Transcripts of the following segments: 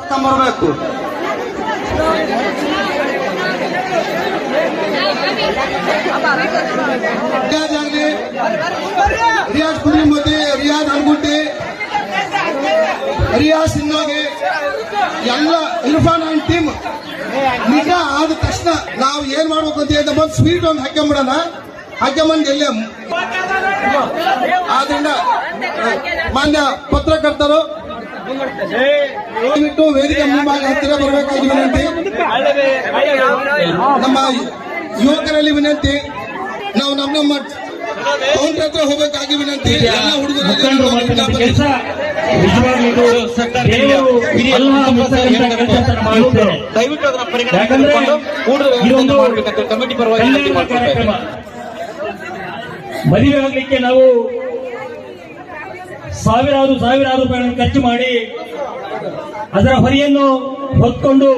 ಬರಬೇಕು. ರಿಯಾಜ್ ಆಗಲಿ. ರಿಯಾಜ್ ಕುದ್ರಿಮತಿ, ರಿಯಾಜ್ ಅನ್ಗುಟ್ಟಿ ರಿಯಾಜ್ ಸಿನ್ಹಾಗೆ ಎಲ್ಲ ಇರ್ಫಾನ್ ಅಂಡ್ ಟೀಮ್ ನಿಜ ಆದ ತಕ್ಷಣ ನಾವು ಏನ್ ಮಾಡ್ಬೇಕು ಅಂತ ಹೇಳಿದ್ರೆ ಬಂದು ಸ್ವೀಟ್ ಒಂದು ಹಾಕ್ಕೊಂಬಿಡೋಣ ಹಾಕ್ಕೊಂಬಂದು ಎಲ್ಲೇ ಆದ್ರಿಂದ, ಮಾನ್ಯ ಪತ್ರಕರ್ತರು ದಯವಿಟ್ಟು ವೇದಿಕೆ ಮುಂಭಾಗ ಹತ್ತಿರ ಬರಬೇಕಾಗಿ ವಿನಂತಿ. ನಮ್ಮ ಯುವಕರಲ್ಲಿ ವಿನಂತಿ ನಾವು ನಮ್ಮ ನಮ್ಮ ಕೌಂಟರ್ ಹತ್ರ ಹೋಗಬೇಕಾಗಿ ವಿನಂತಿ. ಎಲ್ಲ ಹುಡುಗರು ದಯವಿಟ್ಟು ಅದನ್ನ ಕಮಿಟಿ ಪರವಾಗಿ. ಮದುವೆ ಆಗ್ಲಿಕ್ಕೆ ನಾವು ಸಾವಿರಾರು ಸಾವಿರಾರು ರೂಪಾಯಿಗಳನ್ನು ಖರ್ಚು ಮಾಡಿ ಅದರ ಹೊರೆಯನ್ನು ಹೊತ್ಕೊಂಡು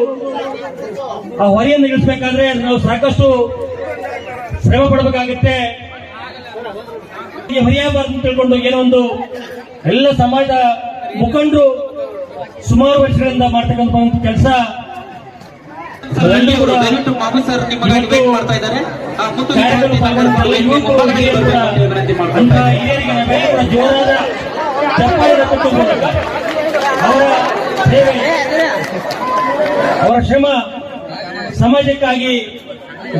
ಆ ಹೊರೆಯನ್ನು ಇಳಿಸಬೇಕಾದ್ರೆ ನಾವು ಸಾಕಷ್ಟು ಶ್ರಮ ಪಡಬೇಕಾಗುತ್ತೆ. ಈ ಹೊರೆಯಬಾರ್ದು ಅಂತ ತಿಳ್ಕೊಂಡು ಏನೋ ಒಂದು ಎಲ್ಲ ಸಮಾಜದ ಮುಖಂಡರು ಸುಮಾರು ವರ್ಷಗಳಿಂದ ಮಾಡ್ತಕ್ಕಂಥ ಒಂದು ಕೆಲಸ. ಜೋರಾದ ಅವರ ಸೇವೆ ಅವರ ಶ್ರಮ ಸಮಾಜಕ್ಕಾಗಿ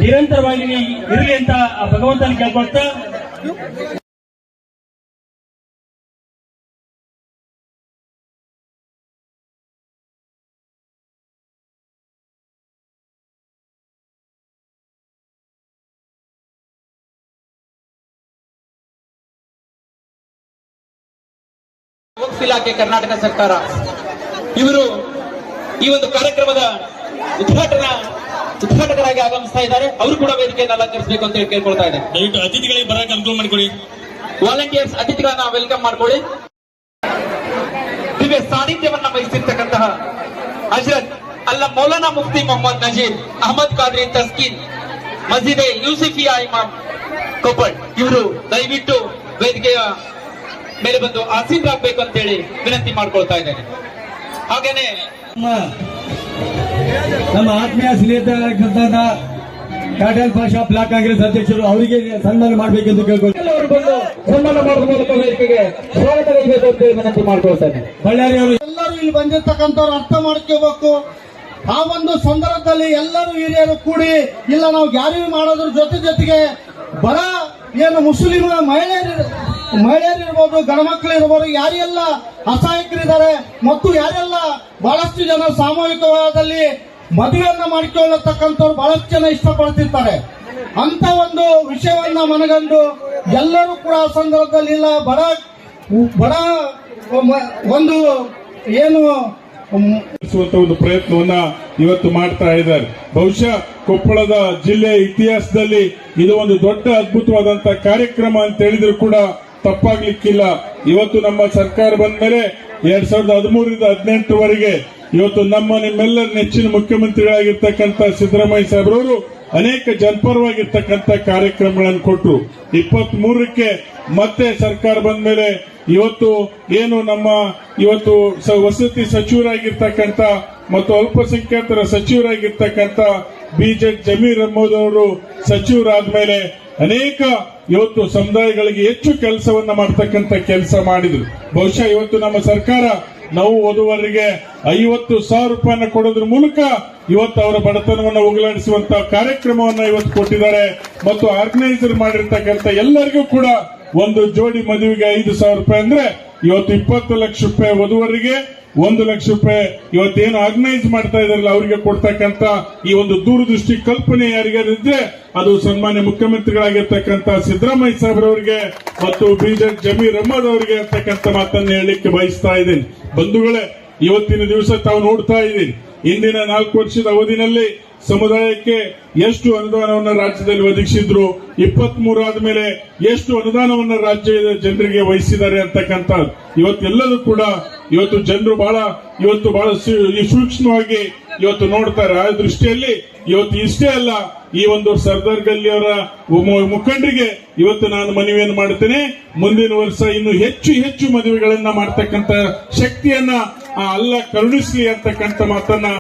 ನಿರಂತರವಾಗಿ ಇರಲಿ ಅಂತ ಆ ಭಗವಂತನ ಕೇಳ್ಕೊಳ್ತಾ ವಕ್ಫ್ ಇಲಾಖೆ ಕರ್ನಾಟಕ ಸರ್ಕಾರ. ಇವರು ಈ ಒಂದು ಕಾರ್ಯಕ್ರಮದ ಉದ್ಘಾಟನಾ ಉದ್ಘಾಟಕರಾಗಿ ಆಗಮಿಸ್ತಾ ಇದ್ದಾರೆ. ಅವರು ಕೂಡ ವೇದಿಕೆಯನ್ನು ಅಲಂಕರಿಸಬೇಕು ಅಂತ ಹೇಳಿ ಕೇಳ್ಕೊಳ್ತಾ ಇದೆ ದಯವಿಟ್ಟು ಅತಿಥಿಗಳಿಗೆ ಬರಕ್ಕೆ ಅನುಕೂಲ ಮಾಡಿಕೊಡಿ. ವಾಲಂಟಿಯರ್ಸ್ ಅತಿಥಿಗಳನ್ನ ವೆಲ್ಕಮ್ ಮಾಡ್ಕೊಳ್ಳಿ. ದಿವ್ಯ ಸಾನ್ನಿಧ್ಯವನ್ನ ವಹಿಸಿರ್ತಕ್ಕಂತಹ ಹಜರತ್ ಅಲ್ಲ ಮೌಲಾನಾ ಮುಫ್ತಿ ಮೊಹಮ್ಮದ್ ನಜೀರ್ ಅಹಮದ್ ಖಾದ್ರಿ ತಸ್ಕೀನ್ ಮಸೀದೆ ಯೂಸಿಫಿಯಾ ಇಮಾಮ್ ಕೊಪ್ಪಳ್ ಇವರು ದಯವಿಟ್ಟು ವೇದಿಕೆಯ ಮೇಲೆ ಬಂದು ಆಸೀನರಾಗಬೇಕು ಅಂತ ಹೇಳಿ ವಿನಂತಿ ಮಾಡ್ಕೊಳ್ತಾ ಇದ್ದೇನೆ. ಹಾಗೇನೆ ನಮ್ಮ ನಮ್ಮ ಆತ್ಮೀಯ ಸ್ನೇಹಿತರಾಗಿರ್ತಕ್ಕಂಥ ಕಾಟಲ್ ಪಾಷಾ ಬ್ಲಾಕ್ ಕಾಂಗ್ರೆಸ್ ಅಧ್ಯಕ್ಷರು ಅವರಿಗೆ ಸನ್ಮಾನ ಮಾಡಬೇಕೆಂದು ಕೇಳ್ಕೊಂಡು ಎಲ್ಲರೂ ಬಂದು ಸನ್ಮಾನ ಮಾಡುವ ಮೂಲಕ ವೇದಿಕೆಗೆ ಸ್ವಾಗತ ನೀಡಬೇಕು ಅಂತ ಹೇಳಿ ವಿನಂತಿ ಮಾಡ್ಕೊಳ್ತೇನೆ. ಬಳ್ಳಾರಿ ಅವರು ಎಲ್ಲರೂ ಇಲ್ಲಿ ಬಂದಿರ್ತಕ್ಕಂಥವ್ರು ಅರ್ಥ ಮಾಡ್ಕೋಬೇಕು. ಆ ಒಂದು ಸಂದರ್ಭದಲ್ಲಿ ಎಲ್ಲರೂ ಹಿರಿಯರು ಕೂಡಿ ಇಲ್ಲ ನಾವು ಯಾರಿಗೂ ಮಾಡೋದ್ರ ಜೊತೆ ಜೊತೆಗೆ ಬರ ಏನು ಮುಸ್ಲಿಮ ಮಹಿಳೆಯರು ಮಹಿಳೆಯರಿರ್ಬೋದು ಗಣಮಕ್ಳು ಇರ್ಬೋದು ಯಾರೆಲ್ಲ ಅಸಹಾಯಕರಿದ್ದಾರೆ ಮತ್ತು ಯಾರೆಲ್ಲ ಬಹಳಷ್ಟು ಜನ ಸಾಮೂಹಿಕವಾದಲ್ಲಿ ಮದುವೆಯನ್ನ ಮಾಡಿಕೊಳ್ಳತಕ್ಕಂಥವ್ರು ಬಹಳಷ್ಟು ಜನ ಇಷ್ಟಪಡ್ತಿರ್ತಾರೆ. ಅಂತ ಒಂದು ವಿಷಯವನ್ನ ಮನಗಂಡು ಎಲ್ಲರೂ ಕೂಡ ಆ ಸಂದರ್ಭದಲ್ಲಿ ಇಲ್ಲ, ಬಡ ಬಡ ಒಂದು ಏನು ಒಂದು ಪ್ರಯತ್ನವನ್ನ ಇವತ್ತು ಮಾಡ್ತಾ ಇದ್ದಾರೆ. ಬಹುಶಃ ಕೊಪ್ಪಳದ ಜಿಲ್ಲೆಯ ಇತಿಹಾಸದಲ್ಲಿ ಇದು ಒಂದು ದೊಡ್ಡ ಅದ್ಭುತವಾದಂತಹ ಕಾರ್ಯಕ್ರಮ ಅಂತ ಹೇಳಿದ್ರು ಕೂಡ ತಪ್ಪಾಗ್ಲಿಕ್ಕಿಲ್ಲ. ಇವತ್ತು ನಮ್ಮ ಸರ್ಕಾರ ಬಂದ ಮೇಲೆ ಎರಡ್ ಸಾವಿರದ ಹದಿಮೂರರಿಂದ ಹದಿನೆಂಟುವರೆಗೆ ಇವತ್ತು ನಮ್ಮ ನಿಮ್ಮೆಲ್ಲರ ನೆಚ್ಚಿನ ಮುಖ್ಯಮಂತ್ರಿಗಳಾಗಿರ್ತಕ್ಕಂಥ ಸಿದ್ದರಾಮಯ್ಯ ಸಾಹೇಬ್ರವರು ಅನೇಕ ಜನಪರವಾಗಿರ್ತಕ್ಕಂಥ ಕಾರ್ಯಕ್ರಮಗಳನ್ನು ಕೊಟ್ಟರು ಇಪ್ಪತ್ತ್ ಮೂರಕ್ಕೆ ಮತ್ತೆ ಸರ್ಕಾರ ಬಂದ ಮೇಲೆ ಇವತ್ತು ಏನು ನಮ್ಮ ಇವತ್ತು ವಸತಿ ಸಚಿವರಾಗಿರ್ತಕ್ಕಂಥ ಮತ್ತು ಅಲ್ಪಸಂಖ್ಯಾತರ ಸಚಿವರಾಗಿರ್ತಕ್ಕಂಥ ಬಿಜೆಡ್ ಜಮೀರ್ ಅಹಮದ್ ಅವರು ಸಚಿವರಾದ ಮೇಲೆ ಅನೇಕ ಇವತ್ತು ಸಮುದಾಯಗಳಿಗೆ ಹೆಚ್ಚು ಕೆಲಸವನ್ನ ಮಾಡ್ತಕ್ಕಂಥ ಕೆಲಸ ಮಾಡಿದ್ರು. ಬಹುಶಃ ಇವತ್ತು ನಮ್ಮ ಸರ್ಕಾರ ನಾವು ಓದುವವರಿಗೆ ಐವತ್ತು ಸಾವಿರ ರೂಪಾಯಿನ ಕೊಡೋದ್ರ ಮೂಲಕ ಇವತ್ತು ಅವರ ಬಡತನವನ್ನು ಉಗುಳಾಡಿಸುವಂತ ಕಾರ್ಯಕ್ರಮವನ್ನ ಇವತ್ತು ಕೊಟ್ಟಿದ್ದಾರೆ. ಮತ್ತು ಆರ್ಗನೈಸರ್ ಮಾಡಿರ್ತಕ್ಕಂಥ ಎಲ್ಲರಿಗೂ ಕೂಡ ಒಂದು ಜೋಡಿ ಮದುವೆಗೆ ಐದು ಸಾವಿರ ರೂಪಾಯಿ ಅಂದ್ರೆ ಇವತ್ತು ಇಪ್ಪತ್ತು ಲಕ್ಷ ರೂಪಾಯಿ ವಧುವರಿಗೆ ಒಂದು ಲಕ್ಷ ರೂಪಾಯಿ ಇವತ್ತೇನು ಆರ್ಗನೈಸ್ ಮಾಡ್ತಾ ಇದಾರಲ್ಲ ಅವರಿಗೆ ಕೊಡ್ತಕ್ಕಂತ ಈ ಒಂದು ದೂರದೃಷ್ಟಿ ಕಲ್ಪನೆ ಯಾರಿಗಾರಿದ್ರೆ ಅದು ಸನ್ಮಾನ್ಯ ಮುಖ್ಯಮಂತ್ರಿಗಳಾಗಿರ್ತಕ್ಕಂಥ ಸಿದ್ದರಾಮಯ್ಯ ಸಾಹೇಬ್ರವರಿಗೆ ಮತ್ತು ಬಿಜೆಪಿ ಜಮೀರ್ ಅಹಮದ್ ಅವರಿಗೆ ಅಂತಕ್ಕಂಥ ಮಾತನ್ನು ಹೇಳಲಿಕ್ಕೆ ಬಯಸ್ತಾ ಇದ್ದೀನಿ. ಬಂಧುಗಳೇ, ಇವತ್ತಿನ ದಿವಸ ತಾವು ನೋಡ್ತಾ ಇದ್ದೀನಿ ಇಂದಿನ ನಾಲ್ಕು ವರ್ಷದ ಅವಧಿನಲ್ಲಿ ಸಮುದಾಯಕ್ಕೆ ಎಷ್ಟು ಅನುದಾನವನ್ನು ರಾಜ್ಯದಲ್ಲಿ ಒದಗಿಸಿದ್ರು ಇಪ್ಪತ್ತ್ ಆದ್ಮೇಲೆ ಎಷ್ಟು ಅನುದಾನವನ್ನು ರಾಜ್ಯದ ಜನರಿಗೆ ವಹಿಸಿದ್ದಾರೆ ಅಂತಕ್ಕಂಥ ಇವತ್ತೆಲ್ಲದೂ ಕೂಡ ಇವತ್ತು ಜನರು ಬಹಳ ಇವತ್ತು ಬಹಳ ಸೂಕ್ಷ್ಮವಾಗಿ ಇವತ್ತು ನೋಡ್ತಾರೆ. ಆ ದೃಷ್ಟಿಯಲ್ಲಿ ಇವತ್ತು ಇಷ್ಟೇ ಅಲ್ಲ, ಈ ಒಂದು ಸರ್ದಾರ್ ಗಲ್ಲಿ ಅವರ ಮುಖಂಡರಿಗೆ ಇವತ್ತು ನಾನು ಮನವಿಯನ್ನು ಮಾಡುತ್ತೇನೆ ಮುಂದಿನ ವರ್ಷ ಇನ್ನು ಹೆಚ್ಚು ಹೆಚ್ಚು ಮದುವೆಗಳನ್ನ ಮಾಡ್ತಕ್ಕಂತ ಶಕ್ತಿಯನ್ನ, ಆ ಅಲ್ಲ ಕರುಣಿಸಲಿ ಅಂತಕ್ಕಂಥ ಮಾತನ್ನ